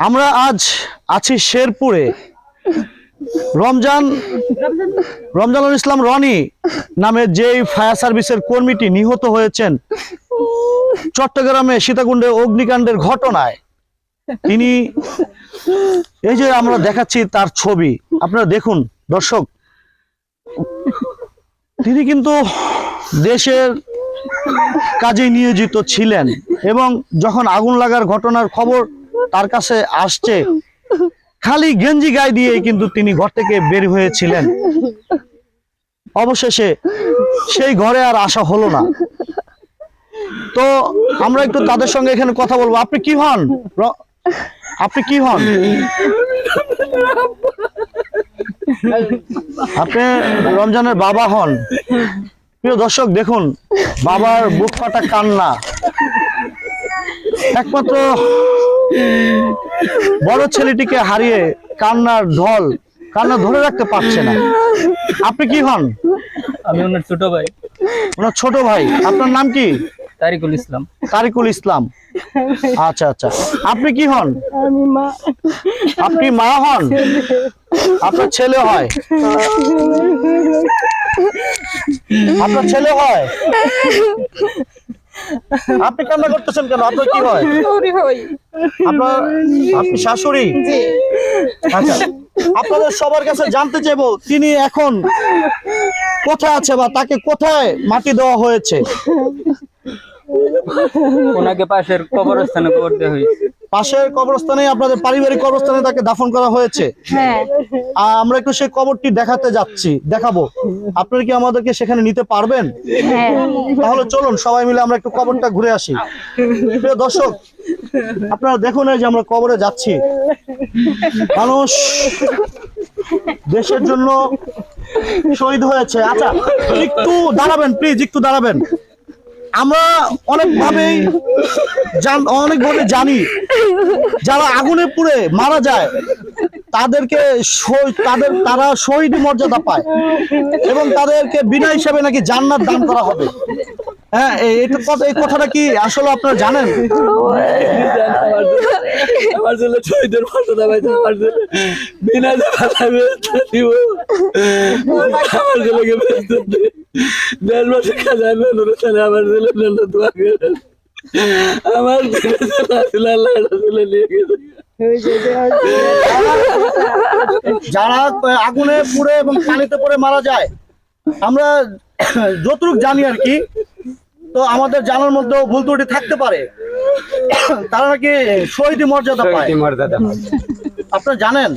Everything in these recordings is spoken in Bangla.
আমরা আজ আছি শেরপুরে। রমজান রমজানুল ইসলাম রনি নামে যেই ফায়ার সার্ভিসের কর্মীটি নিহত হয়েছেন, চট্টগ্রামে সীতাকুণ্ডে অগ্নিকাণ্ডের ঘটনায়। তিনি, এই যে আমরা দেখাচ্ছি তার ছবি, আপনারা দেখুন, দর্শক। তিনি কিন্তু দেশের কাজে নিয়োজিত ছিলেন এবং যখন আগুন লাগার ঘটনার খবর তার কাছে আসছে খালি গেঞ্জি গায়ে দিয়ে কিন্তু তিনি ঘর থেকে বের হয়েছিলেন। অবশেষে সেই ঘরে আর আসা হলো না। তো আমরা একটু তাদের সঙ্গে এখানে কথা বলব। আপনি কি হন? আপনি কি হন? আপনি রমজানের বাবা হন। প্রিয় দর্শক, দেখুন, বাবার বুক ফাটা কান্না। একমাত্র বড় ছেলেটিকে হারিয়ে কান্নার ঢল কান্না ধরে রাখতে পারছে না। আপনি কি হন? আমি ওনার ছোট ভাই। ওনার ছোট ভাই। আপনার নাম কি? তারিকুল ইসলাম। তারিকুল ইসলাম। আচ্ছা আচ্ছা। আপনি কি হন? আমি মা। আপনি মা হন? আপনার ছেলে হয়? আপনার ছেলে হয়? আপনি কান্না করতেছেন কেন? আপনার কি হয়? আপনার আপনি শাশুড়ি? আচ্ছা আপনাদের সবার কাছে জানতে চাইব তিনি এখন কোথায় আছে বা তাকে কোথায় মাটি দেওয়া হয়েছে? ওনাকে পাশের কবরস্থানে কবর দেওয়া হয়েছে। পাশের কবরস্থানে আপনাদের পারিবারিক কবরস্থানে তাকে দাফন করা হয়েছে। হ্যাঁ। আমরা একটু সেই কবরটি দেখাতে যাচ্ছি দেখাবো। আপনারা কি আমাদেরকে সেখানে নিতে পারবেন? হ্যাঁ। তাহলে চলুন সবাই মিলে আমরা একটু কবরটা ঘুরে আসি। প্রিয় দর্শক আপনারা দেখুন এই যে আমরা কবরে যাচ্ছি। মানুষ দেশের জন্য শহীদ হয়েছে। আচ্ছা একটু দাঁড়াবেন প্লিজ একটু দাঁড়াবেন। আমরা অনেকভাবেই অনেকভাবে জানি যারা আগুনে পুড়ে মারা যায়, তাদেরকে তাদের, তারা শহীদ মর্যাদা পায় এবং তাদেরকে বিনা হিসাবে নাকি জান্নাত দান করা হবে। হ্যাঁ এই কথা- এই কথাটা কি আসলে আপনারা জানেন? আমার শহীদের আমার বিনা দিব। আমার বেচতে দেড় মাসে আমার দোয়া করেন আমার আল্লাহ নিয়ে গেছে। যারা আগুনে পুড়ে এবং পানিতে পড়ে মারা যায় আমরা যতটুকু জানি আর কি তো আমাদের জানার মধ্যেও ভুল ত্রুটি থাকতে পারে। তারা নাকি শহীদ মর্যাদা পায়। মর্যাদা আপনারা জানেন?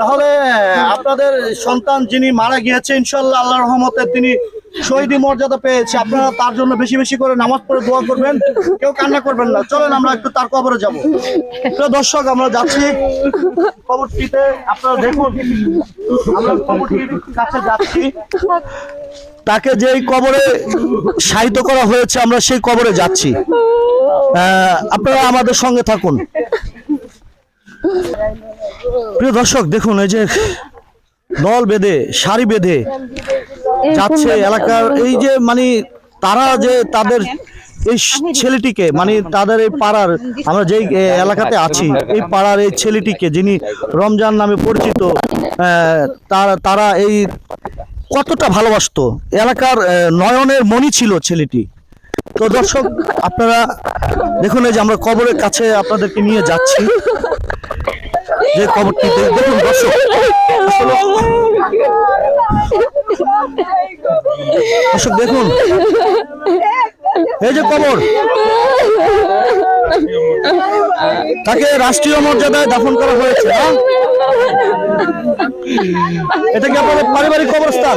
তাহলে, আপনাদের সন্তান যিনি মারা গিয়েছে ইনশাল্লাহ আল্লাহ রহমতে তিনি শহীদি মর্যাদা পেয়েছে। আপনারা তার জন্য বেশি বেশি করে নামাজ পড়ে দোয়া করবেন। কেউ কান্না করবেন না। চলেন, আমরা একটু তার কবরে যাব। দর্শক, আমরা যাচ্ছি কবরটিতে আপনারা দেখুন, আমরা কবরটির কাছে যাচ্ছি। তাকে যেই কবরে সাহিত্য করা হয়েছে, আমরা সেই কবরে যাচ্ছি। আপনারা আমাদের সঙ্গে থাকুন। প্রিয় দর্শক দেখুন এই যে দল বেঁধে সারি বেঁধে যাচ্ছে এলাকার এই যে মানে তারা যে তাদের এই ছেলেটিকে মানে তাদের এই পাড়ার আমরা যেই এলাকাতে আছি এই পাড়ার এই ছেলেটিকে যিনি রমজান নামে পরিচিত তারা তারা এই কতটা ভালোবাসতো। এলাকার নয়নের মণি ছিল ছেলেটি। তো দর্শক আপনারা দেখুন এই যে আমরা কবরের কাছে আপনাদেরকে নিয়ে যাচ্ছি। যে কবরটি দে- দেখুন, দর্শক দর্শক, দেখুন এই যে কবর, তাকে রাষ্ট্রীয় মর্যাদায় দাফন করা হয়েছে হ্যাঁ? এটা কি আপনাদের পারিবারিক কবরস্থান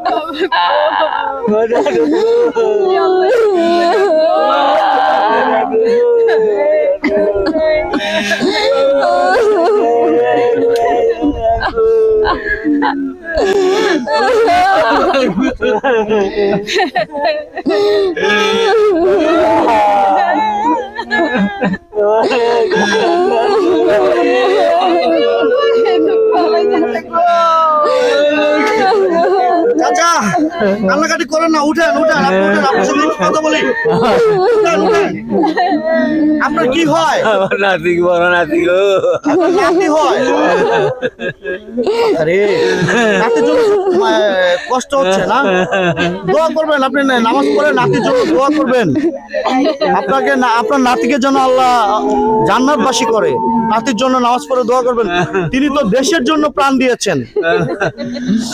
দর্শক আমার বাবা কি করব আমার কান্নাকাটি করেন না উঠেন উঠেন আপনি উঠেন আপনার সঙ্গে একটু কথা বলি। উঠেন উঠেন। আপনার কি হয়? নাতি বড় নাতি গো। নাতি হয়? আরে নাতির জন্য কষ্ট হচ্ছে, না? দোয়া করবেন আপনি নামাজ পড়ে নাতির জন্য দোয়া করবেন। আপনাকে আপনার নাতিকে যেন আল্লাহ জান্নাতবাসী করে, নাতির জন্য নামাজ পড়ে দোয়া করবেন। তিনি তো দেশের জন্য প্রাণ দিয়েছেন।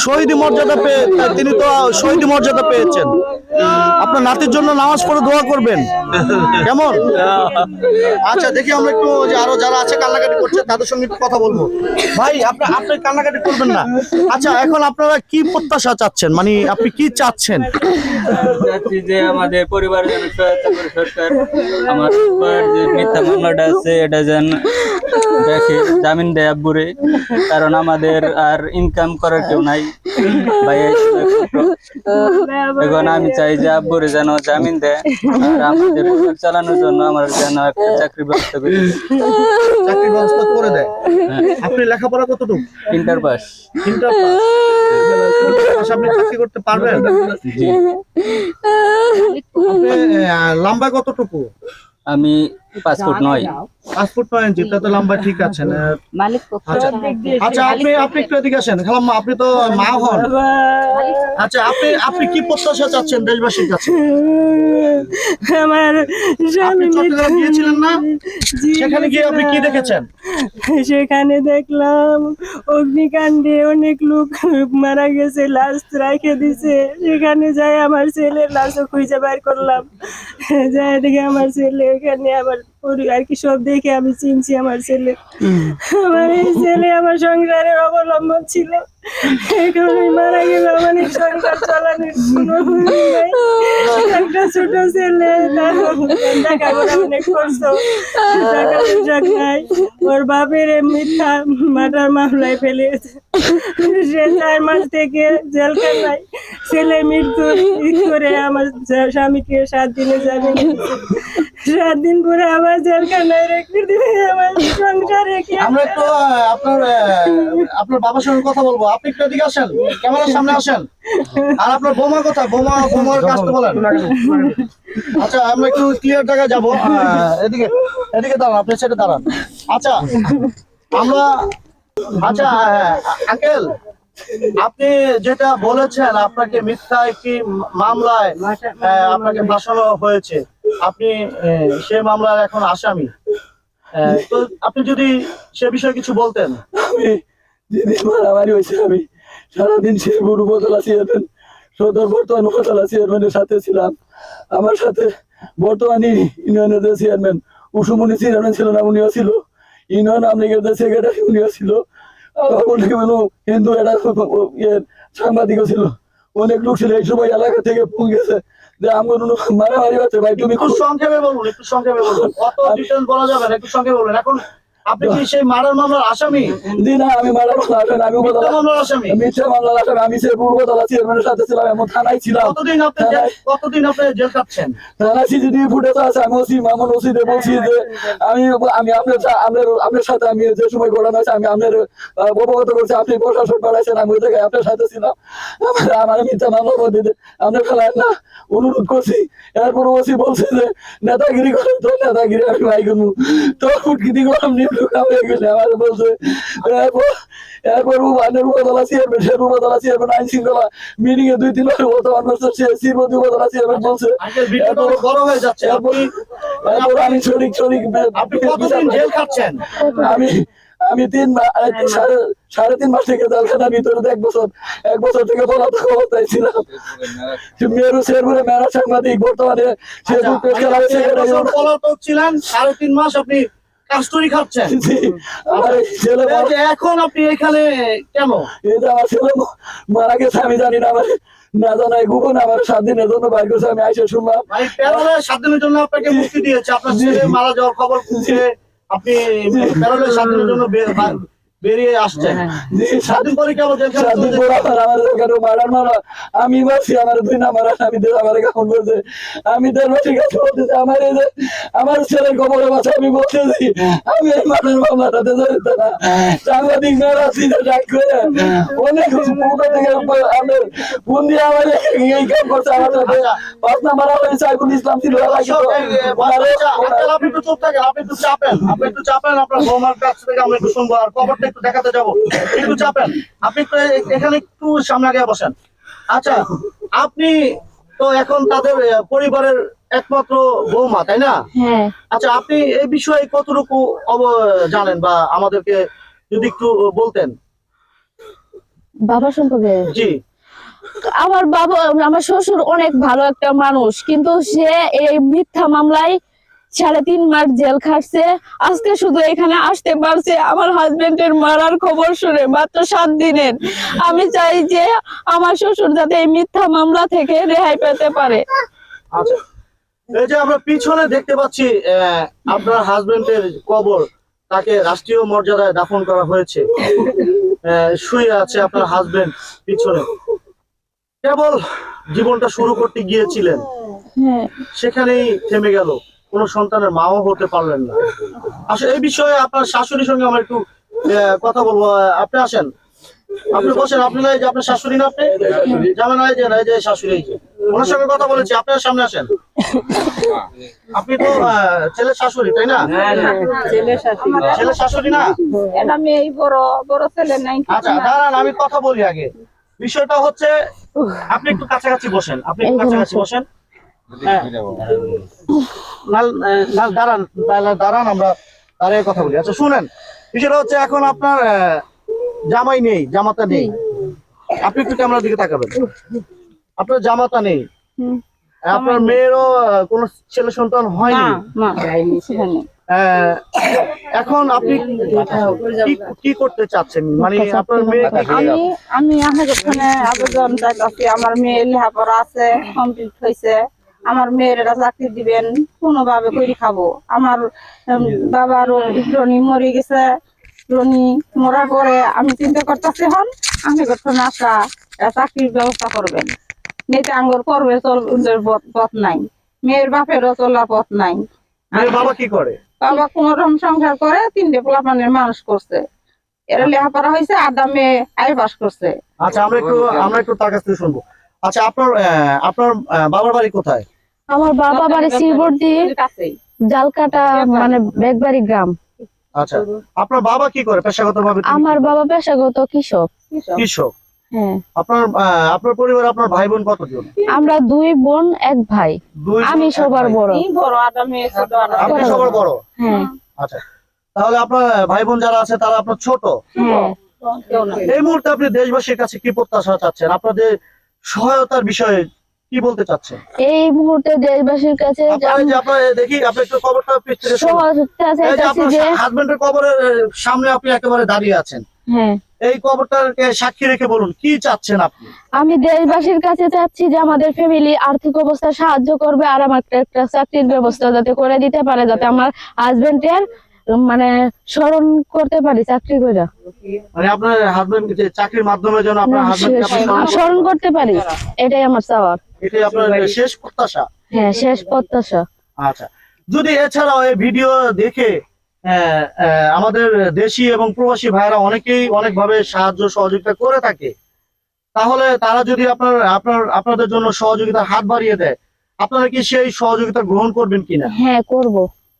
শহীদ মর্যাদা পেয়ে, তিনি তো শহীদ মর্যাদা পেয়েছেন। আপনার নাতির জন্য নামাজ পড়ে দোয়া করবেন। কেমন? আচ্ছা দেখি আমরা একটু যে আরও যারা আছে কান্নাকাটি করছে, তাদের সঙ্গে একটু কথা বলব। ভাই, আপনি আপনি কান্নাকাটি করবেন না। আচ্ছা এখন আপনারা কি প্রত্যাশা চাচ্ছেন? মানে আপনি কি চাচ্ছেন? চাচ্ছি যে আমাদের পরিবার যেন সহায়তা করে সরকার আমার উপর যে মিথ্যা মামলাটা আছে এটা যেন দেখে জামিন দেয় আব্বুরে। কারণ আমাদের আর ইনকাম করার কেউ নাই। ভাই এখন আমি চাই যে আব্বুরে যেন জামিন দেয় আর আমাদের চালানোর জন্য আমার যেন একটা চাকরির ব্যবস্থা করে। চাকরির ব্যবস্থা করে দেয়। আপনি লেখাপড়া কতটুকু? ইন্টার পাস তিনটা পাস আপনি চাকরি করতে পারবেন? লম্বা কতটুকু? আমি পাসপোর্ট নয়। পাসপোর্ট নয় ইঞ্চি তো লম্বা ঠিক মালিক পক্ষ আচ্ছা। আচ্ছা আপনি আপনি একটু এদিকে আসেন। খালাম্মা আপনি তো মা হন। আচ্ছা আপনি আপনি কি প্রত্যাশা চাচ্ছেন দেশবাসীর কাছে? আমার স্বামী চট্টগ্রাম গিয়েছিলেন না? সেখানে গিয়ে আপনি কি দেখেছেন? সেখানে দেখলাম অগ্নিকাণ্ডে অনেক লোক মারা গেছে লাশ রেখে দিছে। সেখানে যাই আমার ছেলের লাশও খুঁজে বের করলাম। যাই দেখে আমার ছেলে এখানে was আমার পরিবার কি সব দেখে আমি চিনছি আমার ছেলে। আমার এই ছেলে আমার সংসারের অবলম্বন ছিল। এখন মারা গেল আমার সংসার চালানোর কোনো নাই। একটা ছোট ছেলে দেখাশোনা অনেক করছ টাকা পয়সা নাই ওর বাপের মিথ্যা মাটার মামলায় ফেলেছে সে চার মাস থেকে জেল জেলখানায় ছেলে মৃত্যু করে আমার স্বামীকে সাত দিনে যাবে সাত দিন পরে আবার আমার আপনার আপনার বাবার সঙ্গে কথা বলব। আপনি একটু এদিকে আসেন, ক্যামেরার সামনে আসেন। আর আপনার বোমা, বোমার আচ্ছা একটু ক্লিয়ার জায়গায় এদিকে এদিকে দাঁড়ান, আপনি সেটা দাঁড়ান। আচ্ছা আমরা আচ্ছা আপনি যেটা বলেছেন, আপনাকে মিথ্যা একটি মামলায় আপনাকে ফাঁসানো হয়েছে? আপনি সে মামলার এখন আসামি। আপনি যদি সে বিষয়ে কিছু বলতেন। যেদিন মারামারি হয়েছে, আমি সারাদিন চেয়ারম্যান, সদর বর্তমান উপজেলা চেয়ারম্যানের সাথে ছিলাম। আমার সাথে বর্তমানে ইউনিয়নের যে চেয়ারম্যান চেয়ারম্যান ছিল না উনিও ছিল। ইউনিয়ন আমলিগের যে সেক্রেটারি উনিও ছিল। হিন্দু, এটা সাংবাদিকও ছিল। অনেক লোক ছিল এই সময় এলাকা থেকে ফোন গেছে। যে আমার মারামারি হচ্ছে ভাই তুমি একটু সংক্ষেপে বলুন একটু সংক্ষেপে বলুন। অত ডিটেলস বলা যাবে না একটু সংক্ষেপে বলুন। এখন আপনি কি সেই মারার মামলার আসামি? জি না আমি মারামারি আসেন আমি উপজেলা মামলার আসামি? মিথ্যা মামলা আসেন আমি সে পূর্বতলা চেয়ারম্যানের সাথে ছিলাম এমন থানায় ছিলাম। কতদিন আপনি কতদিন আপনি জেল কাটছেন? থানা সিসিটিভি ফুটেজ আছে আমি ওসি মামুন ওসিতে বলছি যে আমি আমি আপনার আপনার আপনার সাথে আমি যে সময় ঘটনা হয়েছে আমি আপনার অবগত করছি আপনি প্রশাসন বাড়াইছেন আমি ওই জায়গায় আপনার সাথে ছিলাম। আমার আমার মিথ্যা মামলা মধ্যে দিয়ে আপনি ফেলায় না অনুরোধ করছি। এরপর ওসি বলছে যে নেতাগিরি করে তো নেতাগিরি আমি ভাই করব তো ফুটকিটি করলাম হয়ে আমার বলছে এরপর এরপর সে আইন শৃঙ্খলা মিটিং এ দুই তিন বার বর্তমান সে বলছে হয়ে এরপর আমি শরিক শরিক আমি আমি তিন সাড়ে তিন মাস থেকে জেলখানার ভিতরে এক বছর এক বছর থেকে অবস্থায় ছিলাম মেরু শেরপুরে মেরা সাংবাদিক বর্তমানে আচ্ছা, পলাতক ছিলেন সাড়ে তিন মাস আপনি কাস্টরি এখন আপনি এখানে কেন? আমার ছেলে মারা গেছে আমি জানি না আমার না জানাই আমার সাত দিনের জন্য বাইর করছে আমি আইসে শুনলাম। সাত দিনের জন্য আপনাকে মুক্তি দিয়েছে। আপনার ছেলে মারা যাওয়ার খবর আপনি সাত দিনের জন্য বেরিয়ে আসছেন যে সাত দিন পরে কেবল জেলখানা সাত দিন পর আমার আমি আমার দুই আমি আমার কেমন করছে আমি দেড় মাসের কাছে বলতেছি আমার এই যে আমার ছেলের খবরে বাসা আমি বলতেছি আমি এই মারার মামলাটাতে জড়িত না। সাংবাদিক মেয়েরা সিধে ডাক করে। অনেক থেকে আমার ফোন দিয়ে আমার এই কাম করছে আমার সাথে। পাঁচ নাম্বার আমার সাইফুল ইসলাম ছিল বাচ্চা, আঙ্কেল, আপনি একটু চুপ থাকেন আপনি একটু চাপেন আপনি একটু চাপেন আপনার কাছ থেকে আমরা একটু শুনব আর খবরটা একটু দেখাতে যাব। একটু চাপেন। আপনি এখানে একটু সামনে আগে বসেন। আচ্ছা আপনি তো এখন তাদের পরিবারের একমাত্র বৌমা তাই না? হ্যাঁ। আচ্ছা আপনি এই বিষয়ে কতটুকু অব- জানেন বা আমাদেরকে যদি একটু বলতেন? বাবা সম্পর্কে? জি। আমার বাবা আমার শ্বশুর অনেক ভালো একটা মানুষ কিন্তু সে এই মিথ্যা মামলায় সাড়ে তিন মাস জেল খাটছে। আজকে শুধু এখানে আসতে পারছে আমার হাজবেন্ডের মারার খবর শুনে মাত্র সাত দিনের। আমি চাই যে আমার শ্বশুর যাতে এই মিথ্যা মামলা থেকে রেহাই পেতে পারে। আচ্ছা। এই যে আমরা পিছনে দেখতে পাচ্ছি আপনার হাজবেন্ডের কবর তাকে রাষ্ট্রীয় মর্যাদায় দাফন করা হয়েছে। শুয়ে আছে আপনার হাজবেন্ড পিছনে। কেবল জীবনটা শুরু করতে গিয়েছিলেন। হ্যাঁ। সেখানেই থেমে গেল। কোনো সন্তানের মাও হতে পারলেন না। আসলে এই বিষয়ে আপনার শাশুড়ির সঙ্গে আমরা একটু কথা বলব। আপনি আসেন। আপনি বসেন। আপনি না এই যে আপনার শাশুড়ি না আপনি? জানেন না এই যে না এই যে। শাশুড়ি ওনার সঙ্গে কথা বলেছি। আপনার সামনে আসেন। আপনি তো ছেলের শাশুড়ি তাই না? ছেলের শাশুড়ি। না? এটা মেয়ে বড় বড় ছেলে নাই। আচ্ছা দাঁড়ান আমি কথা বলি আগে। বিষয়টা হচ্ছে আপনি একটু কাছাকাছি বসেন। আপনি একটু কাছাকাছি বসেন। হ্যাঁ দাঁড়ান দাঁড়ান আমরা দাঁড়িয়ে কথা বলি। আচ্ছা শুনেন বিষয়টা হচ্ছে এখন আপনার জামাই নেই জামাতা নেই। আপনি একটু ক্যামেরার দিকে তাকাবেন। আপনার জামাতা নেই। আপনার মেয়েরও কোনো ছেলে সন্তান হয়নি। এখন আপনি কি- করতে চাচ্ছেন? মানে আপনার মেয়ে আমি আমি আবেদন আমার মেয়ে লেখাপড়া আছে কমপ্লিট হয়েছে। আমার মেয়ের চাকরি দিবেন কোনোভাবে করে খাব। আমার উম, বাবা রনি মরে গেছে রনি মরার পরে আমি চিন্তা করতেছি হন আমি করতে আসা একটা চাকরির ব্যবস্থা করবেন। মেয়েতে আঙ্গুর করবে চল পথ নাই। মেয়ের বাপেরও চলার পথ নাই। বাবা কি করে? বাবা কোন রকম সংসার করে তিনটে পোলাপানের মানুষ করছে। এরা লেখাপড়া হয়েছে আদা মেয়ে আয় বাস করছে। আচ্ছা আমরা একটু আমরা একটু তার কাছ থেকে শুনব। আচ্ছা আপনার আহ, আপনার বাবার বাড়ি কোথায়? আমার বাবা বাড়ি কাছেই জালকাটা মানে বেগবাড়ি গ্রাম। আচ্ছা আপনার বাবা কি করে? পেশাগত ভাবে আমার বাবা পেশাগত কৃষক। কৃষক। হ্যাঁ। আপনার আপনার পরিবারে আপনার ভাই বোন কতজন? আমরা দুই বোন এক ভাই। আমি সবার বড়। আপনি সবার বড়? হ্যাঁ। আচ্ছা তাহলে আপনার ভাই বোন যারা আছে তারা আপনার ছোট? হ্যাঁ। এই মুহূর্তে আপনি দেশবাসীর কাছে কি প্রত্যাশা চাচ্ছেন? আপনাদের সহায়তার বিষয়ে কি বলতে চাচ্ছেন? এই মুহূর্তে দেশবাসীর কাছে দেখি আপনি একটু হাজবেন্ডের কবরের সামনে আপনি একেবারে দাঁড়িয়ে আছেন। হ্যাঁ। এই কবরটাকে সাক্ষী রেখে বলুন কি চাচ্ছেন আপনি? আমি দেশবাসীর কাছে চাচ্ছি যে আমাদের ফ্যামিলি আর্থিক অবস্থা সাহায্য করবে আর আমার একটা- একটা চাকরির ব্যবস্থা যাতে করে দিতে পারে যাতে আমার হাজবেন্ডের মানে স্মরণ করতে পারি চাকরি করে মানে আপনার হাজবেন্ড চাকরির মাধ্যমে যেন আপনার হাজবেন্ডকে স্মরণ করতে পারি। এটাই আমার চাওয়ার। এটাই আপনার শেষ প্রত্যাশা? হ্যাঁ শেষ প্রত্যাশা। আচ্ছা। যদি এছাড়াও এই ভিডিও দেখে আমাদের দেশি এবং প্রবাসী ভাইরা অনেকেই অনেকভাবে সাহায্য সহযোগিতা করে থাকে তাহলে তারা যদি আপনার আপনার আপনাদের জন্য সহযোগিতার হাত বাড়িয়ে দেয় আপনারা কি সেই সহযোগিতা গ্রহণ করবেন কিনা? হ্যাঁ করব।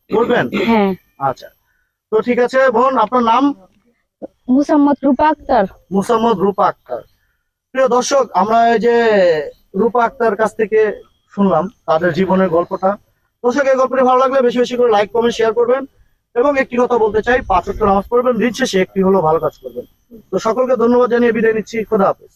করবেন? হ্যাঁ। আচ্ছা। তো ঠিক আছে বোন আপনার নাম? মুসাম্মদ রূপা আক্তার। মুসাম্মদ রূপা আক্তার। প্রিয় দর্শক আমরা এই যে রূপা আক্তার কাছ থেকে শুনলাম তাদের জীবনের গল্পটা। দর্শক এই গল্পটি ভালো লাগলে বেশি বেশি করে লাইক কমেন্ট শেয়ার করবেন এবং একটি কথা বলতে চাই পাঁচ নামাজ পড়বেন দিন শেষে একটি হলো ভালো কাজ করবেন। তো সকলকে ধন্যবাদ জানিয়ে বিদায় নিচ্ছি। খোদা হাফেজ।